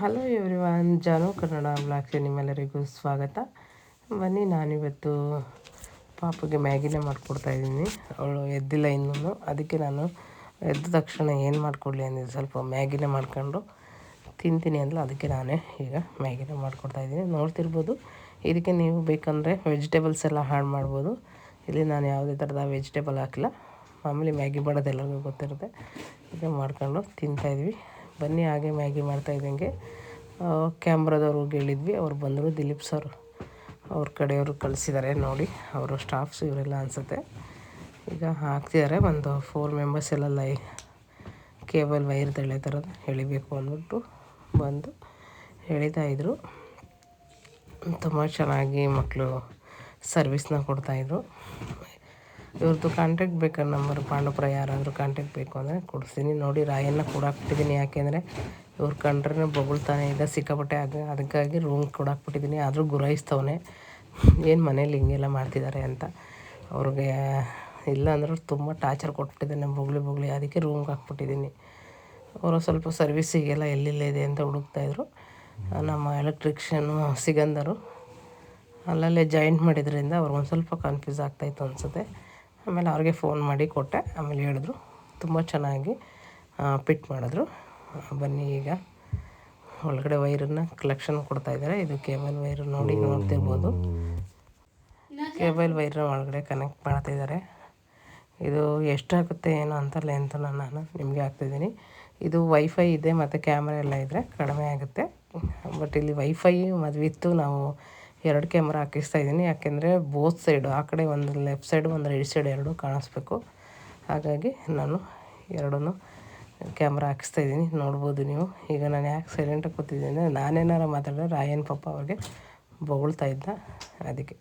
Hello every one ಜಾನು Kannada blocks ನಿಮ್ಮೆಲ್ಲರಿಗೂ ಸ್ವಾಗತ. ಬನ್ನಿ, ನಾನಿವತ್ತು ಪಾಪಗೆ ಮ್ಯಾಗಿನೇ ಮಾಡಿಕೊಡ್ತಾ ಇದ್ದೀನಿ. ಅವಳು ಎದ್ದಿಲ್ಲ ಇನ್ನೂ ಅದಕ್ಕೆ ನಾನು ಎದ್ದ ತಕ್ಷಣ ಏನು ಮಾಡಿಕೊಡ್ಲಿ ಅಂದಿದ್ದು ಸ್ವಲ್ಪ ಮ್ಯಾಗಿನೇ ಮಾಡ್ಕೊಂಡು ತಿಂತೀನಿ ಅಂದ್ರೆ ಅದಕ್ಕೆ ನಾನೇ ಈಗ ಮ್ಯಾಗಿನೇ ಮಾಡಿಕೊಡ್ತಾ ಇದ್ದೀನಿ. ನೋಡ್ತಿರ್ಬೋದು, ಇದಕ್ಕೆ ನೀವು ಬೇಕಂದರೆ ವೆಜಿಟೇಬಲ್ಸ್ ಎಲ್ಲ ಹಾಳು ಮಾಡ್ಬೋದು. ಇಲ್ಲಿ ನಾನು ಯಾವುದೇ ಥರದ ವೆಜಿಟೇಬಲ್ ಹಾಕಿಲ್ಲ. ಮಾಮೂಲಿ ಮ್ಯಾಗಿ ಮಾಡೋದೆಲ್ಲರಿಗೂ ಗೊತ್ತಿರುತ್ತೆ. ಈಗ ಮಾಡ್ಕೊಂಡು ತಿಂತಾಯಿದ್ವಿ ಬನ್ನಿ, ಹಾಗೆ ಮ್ಯಾಗಿ ಮಾಡ್ತಾ ಇದ್ದಂಗೆ. ಕ್ಯಾಮ್ರಾದವ್ರಿಗೆ ಹೇಳಿದ್ವಿ, ಅವ್ರು ಬಂದರು. ದಿಲೀಪ್ ಸರ್ ಅವ್ರ ಕಡೆಯವರು ಕಳಿಸಿದ್ದಾರೆ ನೋಡಿ, ಅವರು ಸ್ಟಾಫ್ಸ್ ಇವರೆಲ್ಲ ಅನಿಸುತ್ತೆ. ಈಗ ಹಾಕ್ತಿದ್ದಾರೆ ಒಂದು ಫೋರ್ ಮೆಂಬರ್ಸ್ ಎಲ್ಲ ಲೈ, ಕೇಬಲ್ ವೈರ್ ತೆಳೆ ಥರದ್ದು ಎಳಿಬೇಕು ಅಂದ್ಬಿಟ್ಟು ಬಂದು ಎಳಿತಾಯಿದ್ರು ತುಂಬ ಚೆನ್ನಾಗಿ ಮಕ್ಕಳು ಸರ್ವಿಸ್ನ ಕೊಡ್ತಾಯಿದ್ರು ಇವ್ರದ್ದು ಕಾಂಟ್ಯಾಕ್ಟ್ ಬೇಕಾದ್ರೆ ನಂಬರ್ ಪಾಂಡವಪುರ ಯಾರಾದರೂ ಕಾಂಟ್ಯಾಕ್ಟ್ ಬೇಕು ಅಂದರೆ ಕೊಡಿಸ್ತೀನಿ. ನೋಡಿ ರಾಯನ್ನ ಕೊಡಾಕ್ಬಿಟ್ಟಿದ್ದೀನಿ ಯಾಕೆಂದರೆ ಇವ್ರು ಕಂಡ್ರೆ ಬೊಗಳ್ತಾನೆ ಇದೆ ಸಿಕ್ಕಾಪಟ್ಟೆ ಆಗ ಅದಕ್ಕಾಗಿ ರೂಮ್ ಕೊಡಾಕ್ಬಿಟ್ಟಿದ್ದೀನಿ ಆದರೂ ಗುರಾಯಿಸ್ತವನೆ. ಏನು ಮನೇಲಿ ಹಿಂಗೆಲ್ಲ ಮಾಡ್ತಿದ್ದಾರೆ ಅಂತ. ಅವ್ರಿಗೆ ಇಲ್ಲ ಅಂದರೂ ತುಂಬ ಟಾರ್ಚರ್ ಕೊಟ್ಬಿಟ್ಟಿದ್ದಾನೆ ಬೊಗಳಿ ಬೊಗಳಿ. ಅದಕ್ಕೆ ರೂಮ್ಗೆ ಹಾಕ್ಬಿಟ್ಟಿದ್ದೀನಿ. ಅವರು ಸ್ವಲ್ಪ ಸರ್ವಿಸಿಗೆಲ್ಲ ಎಲ್ಲಿಲ್ಲ ಇದೆ ಅಂತ ಹುಡುಕ್ತಾಯಿದ್ರು ನಮ್ಮ ಎಲೆಕ್ಟ್ರಿಷಿಯನ್ನು ಸಿಗಂದರು. ಅಲ್ಲಲ್ಲೇ ಜಾಯಿಂಟ್ ಮಾಡಿದ್ರಿಂದ ಅವ್ರಿಗೆ ಒಂದು ಸ್ವಲ್ಪ ಕನ್ಫ್ಯೂಸ್ ಆಗ್ತಾಯಿತ್ತು ಅನಿಸುತ್ತೆ. ಆಮೇಲೆ ಅವ್ರಿಗೆ ಫೋನ್ ಮಾಡಿ ಕೊಟ್ಟೆ. ಆಮೇಲೆ ಹೇಳಿದ್ರು, ತುಂಬ ಚೆನ್ನಾಗಿ ಪಿಟ್ ಮಾಡಿದ್ರು. ಬನ್ನಿ ಈಗ. ಒಳಗಡೆ ವೈರನ್ನು ಕಲೆಕ್ಷನ್ ಕೊಡ್ತಾಯಿದ್ದಾರೆ ಇದು ಕೇಬಲ್ ವೈರ್ ನೋಡಿ ನೋಡ್ತಿರ್ಬೋದು. ಕೇಬಲ್ ವೈರ್ನ ಒಳಗಡೆ ಕನೆಕ್ಟ್ ಮಾಡ್ತಾಯಿದ್ದಾರೆ ಇದು ಎಷ್ಟಾಗುತ್ತೆ ಏನು ಅಂತ ಲೆಂತ್ ನಾನು ನಿಮಗೆ ಹಾಕ್ತಿದ್ದೀನಿ. ಇದು ವೈಫೈ ಇದೆ, ಮತ್ತು ಕ್ಯಾಮ್ರಾ ಎಲ್ಲ ಇದ್ದರೆ ಕಡಿಮೆ ಆಗುತ್ತೆ. ಬಟ್ ಇಲ್ಲಿ ವೈಫೈ ಮದುವಿತ್ತು ನಾವು ಎರಡು ಕ್ಯಾಮ್ರಾ ಹಾಕಿಸ್ತಾ ಇದ್ದೀನಿ. ಯಾಕೆಂದರೆ ಬೋತ್ ಸೈಡು ಆ ಕಡೆ ಒಂದು ಲೆಫ್ಟ್ ಸೈಡು ಒಂದು ರೈಟ್ ಸೈಡ್ ಎರಡು ಕಾಣಿಸ್ಬೇಕು. ಹಾಗಾಗಿ ನಾನು ಎರಡೂ ಕ್ಯಾಮ್ರಾ ಹಾಕಿಸ್ತಾ ಇದ್ದೀನಿ. ನೋಡ್ಬೋದು ನೀವು. ಈಗ ನಾನು ಯಾಕೆ ಸೈಲೆಂಟಾಗಿ ಕೂತಿದ್ದೀನಿ ಅಂದರೆ ನಾನೇನಾರು ಮಾತಾಡಿದ್ರೆ ರಾಯನ್ ಪಪ್ಪ ಅವ್ರಿಗೆ ಬೊಗಳ್ತಾ ಇದ್ದ. ಅದಕ್ಕೆ.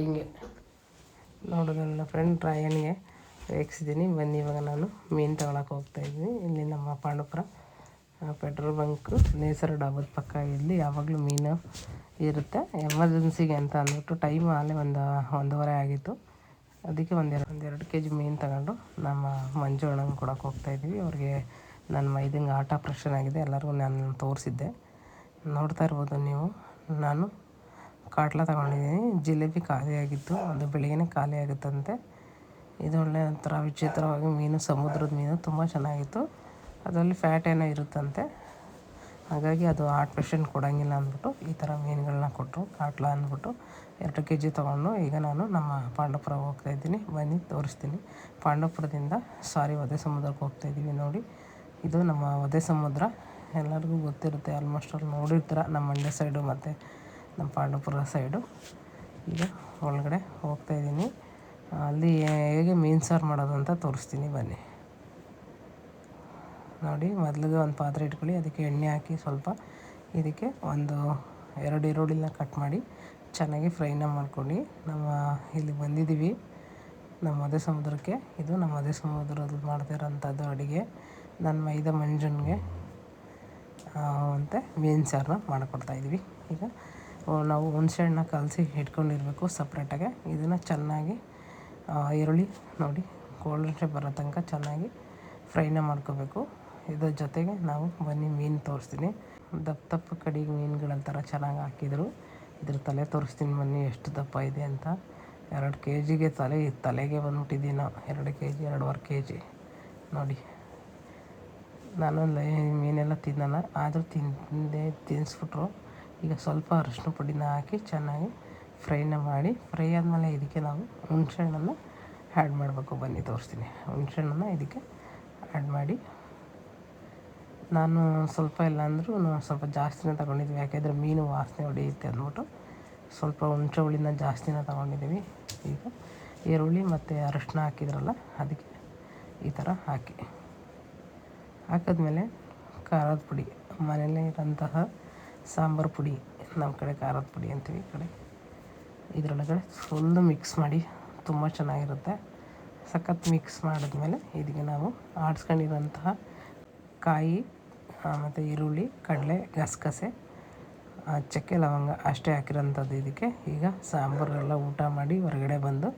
ಹಿಂಗೆ ನೋಡಿ ನನ್ನ ಫ್ರೆಂಡ್ ರಾಯಣ್ಗೆ ರೇಗಿಸಿದ್ದೀನಿ ಬನ್ನಿ, ಇವಾಗ ನಾನು ಮೀನು ತಗೊಳಕ್ಕೆ ಹೋಗ್ತಾಯಿದ್ದೀನಿ ಇಲ್ಲಿ ನಮ್ಮ ಪಾಂಡುಪುರ ಪೆಟ್ರೋಲ್ ಬಂಕು, ನೇಸರ ಡಾಬದ ಪಕ್ಕ ಇಲ್ಲಿ ಯಾವಾಗಲೂ ಮೀನು ಇರುತ್ತೆ. ಎಮರ್ಜೆನ್ಸಿಗೆ ಅಂತ ಅಂದ್ಬಿಟ್ಟು ಟೈಮ್ ಆಗಲೇ ಒಂದು ಒಂದೂವರೆ ಆಗಿತ್ತು. ಅದಕ್ಕೆ ಒಂದೆರಡು ಒಂದೆರಡು ಕೆ ಜಿ ಮೀನು ತಗೊಂಡು ನಮ್ಮ ಮಂಜು ಅಣ್ಣಂಗೆ ಕೊಡೋಕೆ ಹೋಗ್ತಾಯಿದ್ದೀವಿ ಅವ್ರಿಗೆ ನನ್ನ ಮೈದಂಗೆ ಆಟ ಆಪ್ರೇಷನ್ ಆಗಿದೆ. ಎಲ್ಲರಿಗೂ ನಾನು ತೋರಿಸಿದ್ದೆ. ನೋಡ್ತಾ ಇರ್ಬೋದು ನೀವು. ನಾನು ಕಾಟ್ಲ ತಗೊಂಡಿದ್ದೀನಿ. ಜಿಲೇಬಿ ಖಾಲಿಯಾಗಿತ್ತು ಅದು ಆಗುತ್ತಂತೆ. ಇದು ಒಳ್ಳೆ ಒಂಥರ ವಿಚಿತ್ರವಾಗಿ ಮೀನು, ಸಮುದ್ರದ ಮೀನು ತುಂಬ ಚೆನ್ನಾಗಿತ್ತು. ಅದರಲ್ಲಿ ಫ್ಯಾಟ್ ಏನೋ ಇರುತ್ತಂತೆ. ಹಾಗಾಗಿ ಅದು ಹಾರ್ಟ್ ಪೇಷಂಟ್ ಕೊಡೋಂಗಿಲ್ಲ ಅಂದ್ಬಿಟ್ಟು ಈ ಥರ ಮೀನುಗಳನ್ನ ಕೊಟ್ಟರು. ಕಾಟ್ಲ ಅಂದ್ಬಿಟ್ಟು ಎರಡು ಕೆ ಜಿ ತೊಗೊಂಡು ಈಗ ನಾನು ನಮ್ಮ ಪಾಂಡವಪುರ ಹೋಗ್ತಾಯಿದ್ದೀನಿ ಬನ್ನಿ, ತೋರಿಸ್ತೀನಿ. ಪಾಂಡವಪುರದಿಂದ ಸಾರಿ ಒದೆ ಸಮುದ್ರಕ್ಕೆ ಹೋಗ್ತಾ ಇದ್ದೀವಿ ನೋಡಿ. ಇದು ನಮ್ಮ ಒದೆ ಸಮುದ್ರ. ಎಲ್ಲರಿಗೂ ಗೊತ್ತಿರುತ್ತೆ. ಆಲ್ಮೋಸ್ಟ್ ಅಲ್ಲಿ ನೋಡಿರ್ತೀರ. ನಮ್ಮ ಮಂಡ್ಯ ಸೈಡು ಮತ್ತು ನಮ್ಮ ಪಾಂಡವಪುರ ಸೈಡು. ಈಗ ಒಳಗಡೆ ಹೋಗ್ತಾಯಿದ್ದೀನಿ ಅಲ್ಲಿ ಹೇಗೆ ಮೀನು ಸಾರು ಮಾಡೋದು ಅಂತ ತೋರಿಸ್ತೀನಿ, ಬನ್ನಿ. ನೋಡಿ, ಮೊದಲಿಗೆ ಒಂದು ಪಾತ್ರೆ ಇಟ್ಕೊಳ್ಳಿ, ಅದಕ್ಕೆ ಎಣ್ಣೆ ಹಾಕಿ ಸ್ವಲ್ಪ ಇದಕ್ಕೆ ಒಂದು ಎರಡು ಈರುಳ್ಳಿನ ಕಟ್ ಮಾಡಿ ಚೆನ್ನಾಗಿ ಫ್ರೈನ ಮಾಡ್ಕೊಂಡು ನಮ್ಮ ಇಲ್ಲಿ ಬಂದಿದ್ದೀವಿ. ನಮ್ಮ ಮದುವೆ ಸಮುದ್ರಕ್ಕೆ. ಇದು ನಮ್ಮ ಮದುವೆ ಸಮುದ್ರದಲ್ಲಿ ಮಾಡ್ತಿರೋಂಥದ್ದು ಅಡುಗೆ. ನನ್ನ ಮೈದ ಮಂಜುನ್ಗೆ ಅಂತೆ ಮೀನು ಸಾರನ್ನ ಮಾಡಿಕೊಡ್ತಾಯಿದ್ವಿ ಈಗ ನಾವು ಹುಣಸೆ ಹಣ್ಣನ್ನ ಕಲಸಿ ಇಟ್ಕೊಂಡಿರಬೇಕು ಸಪ್ರೇಟಾಗೆ ಇದನ್ನು ಚೆನ್ನಾಗಿ ಈರುಳ್ಳಿ ನೋಡಿ ಗೋಲ್ಡನ್ ಶೇಪ್ ಬರೋ ತನಕ ಚೆನ್ನಾಗಿ ಫ್ರೈನ ಮಾಡ್ಕೋಬೇಕು. ಇದ್ರ ಜೊತೆಗೆ ನಾವು ಬನ್ನಿ ಮೀನು ತೋರಿಸ್ತೀನಿ. ದಪ್ಪ ದಪ್ಪ ಕಡಿಗೆ ಮೀನುಗಳ ಥರ ಚೆನ್ನಾಗಿ ಹಾಕಿದರು. ಇದ್ರ ತಲೆ ತೋರಿಸ್ತೀನಿ ಬನ್ನಿ ಎಷ್ಟು ದಪ್ಪ ಇದೆ ಅಂತ. ಎರಡು ಕೆ ಜಿಗೆ ತಲೆ ತಲೆಗೆ ಬಂದ್ಬಿಟ್ಟಿದ್ದೀವಿ ನಾವು ಎರಡು ಕೆ ಜಿ ಎರಡುವರೆ ಕೆ ಜಿ ನೋಡಿ ನಾನು ಮೀನೆಲ್ಲ ತಿನ್ನಲ್ಲ ಆದರೂ ತಿಂದೇ ತಿನ್ನಿಸ್ಬಿಟ್ರು ಈಗ ಸ್ವಲ್ಪ ಅರಿಶಿನ ಪುಡಿನ ಹಾಕಿ ಚೆನ್ನಾಗಿ ಫ್ರೈನ ಮಾಡಿ, ಫ್ರೈ ಆದಮೇಲೆ ಇದಕ್ಕೆ ನಾವು ಹುಣ್ಸೆಹಣ್ಣನ್ನು ಆ್ಯಡ್ ಮಾಡಬೇಕು. ಬನ್ನಿ, ತೋರಿಸ್ತೀನಿ. ಹುಣ್ಸೆಹಣ್ಣನ್ನು ಇದಕ್ಕೆ ಆ್ಯಡ್ ಮಾಡಿ. ನಾನು ಸ್ವಲ್ಪ ಇಲ್ಲ ಅಂದರೂ ಸ್ವಲ್ಪ ಜಾಸ್ತಿನೇ ತೊಗೊಂಡಿದ್ವಿ. ಯಾಕೆಂದರೆ ಮೀನು ವಾಸನೆ ಹೊಡೆಯುತ್ತೆ ಅಂದ್ಬಿಟ್ಟು ಸ್ವಲ್ಪ ಹುಣಸೆ ಹುಳಿನ ಜಾಸ್ತಿನೇ ತೊಗೊಂಡಿದ್ದೀವಿ ಈಗ ಈರುಳ್ಳಿ ಮತ್ತು ಅರಶಿನ ಹಾಕಿದ್ರಲ್ಲ, ಅದಕ್ಕೆ ಈ ಥರ ಹಾಕಿ. ಹಾಕಿದ್ಮೇಲೆ ಖಾರದ ಪುಡಿ. ಮನೇಲೇ ಇರೋಂತಹ ಸಾಂಬಾರು ಪುಡಿ ನಮ್ಮ ಕಡೆ ಖಾರದ ಪುಡಿ ಅಂತೀವಿ ಈ ಕಡೆ. ಇದರೊಳಗಡೆ ಫುಲ್ ಮಿಕ್ಸ್ ಮಾಡಿ ತುಂಬ ಚೆನ್ನಾಗಿರುತ್ತೆ. ಸಖತ್ ಮಿಕ್ಸ್ ಮಾಡಿದ್ಮೇಲೆ ಇದಕ್ಕೆ ನಾವು ಆಡಿಸ್ಕೊಂಡಿರೋಂತಹ ಕಾಯಿ ಮತ್ತು ಈರುಳ್ಳಿ, ಕಡಲೆ, ಗಸಗಸೆ ಚಕ್ಕೆ, ಲವಂಗ ಅಷ್ಟೇ ಹಾಕಿರೋಂಥದ್ದು ಇದಕ್ಕೆ. ಈಗ ಸಾಂಬಾರೆಲ್ಲ ಊಟ ಮಾಡಿ ಹೊರಗಡೆ ಬಂದು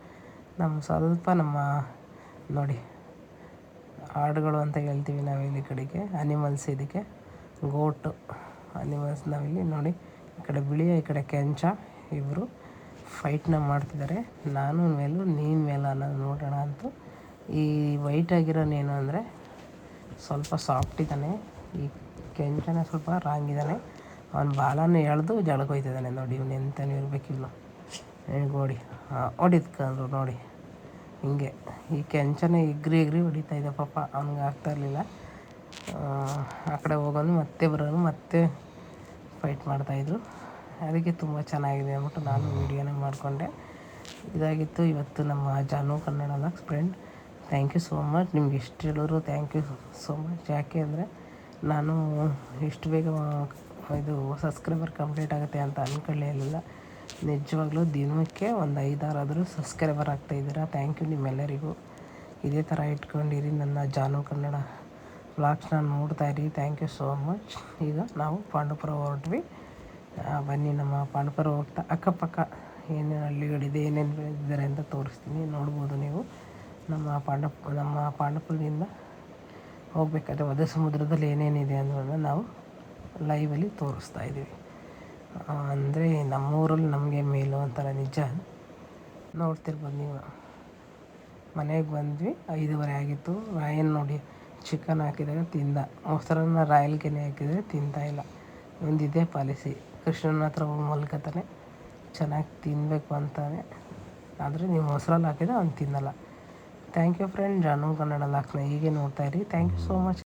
ನಮ್ಮ ಸ್ವಲ್ಪ ನಮ್ಮ ನೋಡಿ ಆಡುಗಳು ಅಂತ ಹೇಳ್ತೀವಿ ನಾವು ಇಲ್ಲಿ ಕಡೆಗೆ ಅನಿಮಲ್ಸ್ ಇದಕ್ಕೆ. ಗೋಟು ಅನಿಮಲ್ಸ್ ನಾವಿಲ್ಲಿ ನೋಡಿ, ಈ ಕಡೆ ಬಿಳಿಯ, ಈ ಕಡೆ ಕೆಂಚ ಇಬ್ಬರು ಫೈಟ್ನ ಮಾಡ್ತಿದ್ದಾರೆ ನಾನು ಮೇಲೂ, ನೀನು ಮೇಲೆ ಅನ್ನೋದು ನೋಡೋಣ ಅಂತ. ಈ ವೈಟ್ ಆಗಿರೋನೇನು ಅಂದರೆ ಸ್ವಲ್ಪ ಸಾಫ್ಟ್ ಇದ್ದಾನೆ. ಈ ಕೆಂಚನೇ ಸ್ವಲ್ಪ ರಾಂಗ್ ಇದ್ದಾನೆ. ಅವನು ಬಾಲನ ಎಳೆದು ಜಳಗೋಯ್ತಿದ್ದಾನೆ ನೋಡಿ, ಇವನು ಎಂತನೂ ಇರಬೇಕಿಲ್ಲ. ಗೋಡಿ ಹೊಡಿದ್ಕಂದ್ರು ನೋಡಿ. ಹಿಂಗೆ ಈ ಕೆಂಚನೇ ಇಗ್ರಿ ಎಗ್ರಿ ಹೊಡಿತಾ ಪಾಪ, ಅವ್ನಿಗೆ ಆಗ್ತಾ ಇರಲಿಲ್ಲ. ಆ ಕಡೆ ಹೋಗೋದು, ಮತ್ತೆ ಬರೋದು, ಮತ್ತೆ ಫೈಟ್ ಮಾಡ್ತಾಯಿದ್ರು ಅದಕ್ಕೆ ತುಂಬ ಚೆನ್ನಾಗಿದೆ ಅಂದ್ಬಿಟ್ಟು ನಾನು ವೀಡಿಯೋನ ಮಾಡಿಕೊಂಡೆ. ಇದಾಗಿತ್ತು ಇವತ್ತು ನಮ್ಮ Janu Kannada friend. Thank you so much ನಿಮ್ಗೆ ಎಷ್ಟು ಹೇಳಿದ್ರು ಥ್ಯಾಂಕ್ ಯು ಸೋ ಮಚ್ ಯಾಕೆ ಅಂದರೆ ನಾನು ಇಷ್ಟು ಬೇಗ ಇದು ಸಬ್ಸ್ಕ್ರೈಬರ್ ಕಂಪ್ಲೀಟ್ ಆಗುತ್ತೆ ಅಂತ ಅಂದ್ಕೊಳ್ಳೇ ನಿಜವಾಗ್ಲೂ ದಿನಕ್ಕೆ ಒಂದು ಐದಾರಾದರೂ ಸಬ್ಸ್ಕ್ರೈಬರ್ ಆಗ್ತಾಯಿದ್ದೀರಾ ಥ್ಯಾಂಕ್ ಯು ನಿಮ್ಮೆಲ್ಲರಿಗೂ. ಇದೇ ಥರ ಇಟ್ಕೊಂಡಿರಿ ನನ್ನ ಜಾನು ಕನ್ನಡ ವ್ಲಾಗ್ಸ್ನ ಇರಿ ಥ್ಯಾಂಕ್ ಯು ಸೋ ಮಚ್ ಈಗ ನಾವು ಪಾಂಡುಪುರ ಹೊರಟ್ವಿ. ಬನ್ನಿ ನಮ್ಮ ಪಾಂಡುಪುರ ಹೋಗ್ತಾ ಅಕ್ಕಪಕ್ಕ ಏನೇನು ಹಳ್ಳಿಗಳಿದೆ, ಏನೇನು ಬೆಳೆದಿದ್ದಾರೆ ಅಂತ ತೋರಿಸ್ತೀನಿ. ನೋಡ್ಬೋದು ನೀವು. ನಮ್ಮ ಪಾಂಡಪ್, ನಮ್ಮ ಪಾಂಡಪುರದಿಂದ ಹೋಗ್ಬೇಕಾದ್ರೆ ವಧ ಸಮುದ್ರದಲ್ಲಿ ಏನೇನಿದೆ ಅನ್ನೋದನ್ನು ನಾವು ಲೈವಲ್ಲಿ ತೋರಿಸ್ತಾ ಇದ್ದೀವಿ. ಅಂದರೆ ನಮ್ಮೂರಲ್ಲಿ ನಮಗೆ ಮೇಲು ಅಂತಾರೆ ನಿಜ. ನೋಡ್ತಿರ್ಬೋದು ನೀವು. ಮನೆಗೆ ಬಂದ್ವಿ. ಐದುವರೆ ಆಗಿತ್ತು. ರಾಯನ್ ನೋಡಿ ಚಿಕನ್ ಹಾಕಿದಾಗ ತಿಂದ. ಮೊಸರನ್ನ ರಾಯಲ್ಗೆನೆ ಹಾಕಿದರೆ ತಿಂತಾ ಇಲ್ಲ. ಒಂದಿದೆ ಪಾಲಿಸಿ. ಕೃಷ್ಣನ ಹತ್ರ ಹೋಗಿ ಮಲ್ಕೋತಾನೆ. ಚೆನ್ನಾಗಿ ತಿನ್ನಬೇಕು ಅಂತಾನೆ. ಆದರೆ ನೀವು ಮೊಸರಲ್ಲಿ ಹಾಕಿದ್ರೆ ಅವ್ನು ತಿನ್ನಲ್ಲ. ಥ್ಯಾಂಕ್ ಯು ಫ್ರೆಂಡ್ ಜಾನು ಕನ್ನಡ ಲಾಕ್ನ ಹೀಗೆ ಇರಿ. Thank you so much